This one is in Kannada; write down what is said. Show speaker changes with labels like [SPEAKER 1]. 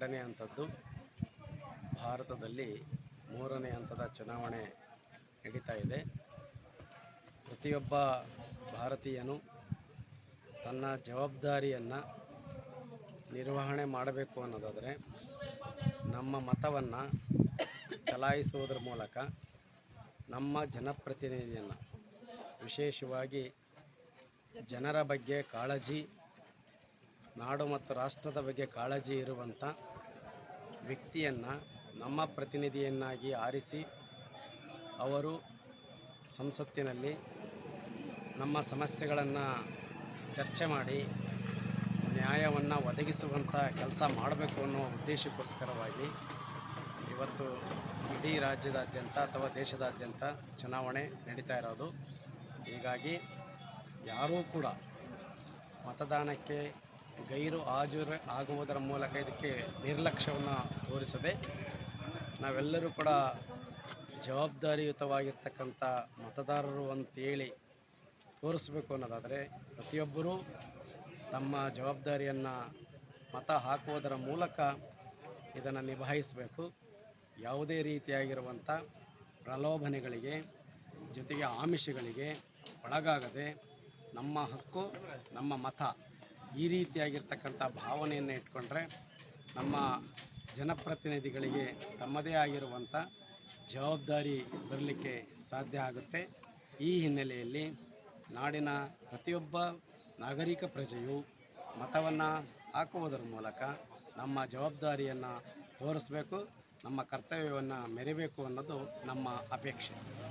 [SPEAKER 1] ಎರಡನೇ ಹಂತದ್ದು. ಭಾರತದಲ್ಲಿ ಮೂರನೇ ಹಂತದ ಚುನಾವಣೆ ನಡೀತಾ ಇದೆ. ಪ್ರತಿಯೊಬ್ಬ ಭಾರತೀಯನು ತನ್ನ ಜವಾಬ್ದಾರಿಯನ್ನು ನಿರ್ವಹಣೆ ಮಾಡಬೇಕು ಅನ್ನೋದಾದರೆ ನಮ್ಮ ಮತವನ್ನು ಚಲಾಯಿಸುವುದರ ಮೂಲಕ ನಮ್ಮ ಜನಪ್ರತಿನಿಧಿಯನ್ನು ವಿಶೇಷವಾಗಿ ಜನರ ಬಗ್ಗೆ ಕಾಳಜಿ ನಾಡು ಮತ್ತು ರಾಷ್ಟ್ರದ ಬಗ್ಗೆ ಕಾಳಜಿ ಇರುವಂಥ ವ್ಯಕ್ತಿಯನ್ನು, ನಮ್ಮ ಪ್ರತಿನಿಧಿಯನ್ನಾಗಿ ಆರಿಸಿ ಅವರು ಸಂಸತ್ತಿನಲ್ಲಿ ನಮ್ಮ ಸಮಸ್ಯೆಗಳನ್ನು ಚರ್ಚೆ ಮಾಡಿ, ನ್ಯಾಯವನ್ನು ಒದಗಿಸುವಂಥ ಕೆಲಸ ಮಾಡಬೇಕು ಅನ್ನೋ ಉದ್ದೇಶಕ್ಕೋಸ್ಕರವಾಗಿ ಇವತ್ತು ಇಡೀ ರಾಜ್ಯದಾದ್ಯಂತ ಅಥವಾ ದೇಶದಾದ್ಯಂತ ಚುನಾವಣೆ ನಡೀತಾ ಇರೋದು. ಹೀಗಾಗಿ ಯಾರೂ ಕೂಡ ಮತದಾನಕ್ಕೆ ಗೈರು ಹಾಜರು ಆಗುವುದರ ಮೂಲಕ ಇದಕ್ಕೆ ನಿರ್ಲಕ್ಷ್ಯವನ್ನು ತೋರಿಸದೆ ನಾವೆಲ್ಲರೂ ಕೂಡ ಜವಾಬ್ದಾರಿಯುತವಾಗಿರ್ತಕ್ಕಂಥ ಮತದಾರರು ಅಂತೇಳಿ ತೋರಿಸ್ಬೇಕು ಅನ್ನೋದಾದರೆ ಪ್ರತಿಯೊಬ್ಬರೂ ತಮ್ಮ ಜವಾಬ್ದಾರಿಯನ್ನು ಮತ ಹಾಕುವುದರ ಮೂಲಕ ಇದನ್ನು ನಿಭಾಯಿಸಬೇಕು. ಯಾವುದೇ ರೀತಿಯಾಗಿರುವಂಥ ಪ್ರಲೋಭನೆಗಳಿಗೆ, ಜೊತೆಗೆ ಆಮಿಷಗಳಿಗೆ ಒಳಗಾಗದೆ ನಮ್ಮ ಹಕ್ಕು, ನಮ್ಮ ಮತ ಈ ರೀತಿಯಾಗಿರ್ತಕ್ಕಂಥ ಭಾವನೆಯನ್ನು ಇಟ್ಕೊಂಡ್ರೆ ನಮ್ಮ ಜನಪ್ರತಿನಿಧಿಗಳಿಗೆ ತಮ್ಮದೇ ಆಗಿರುವಂಥ ಜವಾಬ್ದಾರಿ ಬರಲಿಕ್ಕೆ ಸಾಧ್ಯ ಆಗುತ್ತೆ. ಈ ಹಿನ್ನೆಲೆಯಲ್ಲಿ ನಾಡಿನ ಪ್ರತಿಯೊಬ್ಬ ನಾಗರಿಕ ಪ್ರಜೆಯು ಮತವನ್ನು ಹಾಕುವುದರ ಮೂಲಕ ನಮ್ಮ ಜವಾಬ್ದಾರಿಯನ್ನು ತೋರಿಸಬೇಕು, ನಮ್ಮ ಕರ್ತವ್ಯವನ್ನು ಮೆರೆಯಬೇಕು ಅನ್ನೋದು ನಮ್ಮ ಅಪೇಕ್ಷೆ.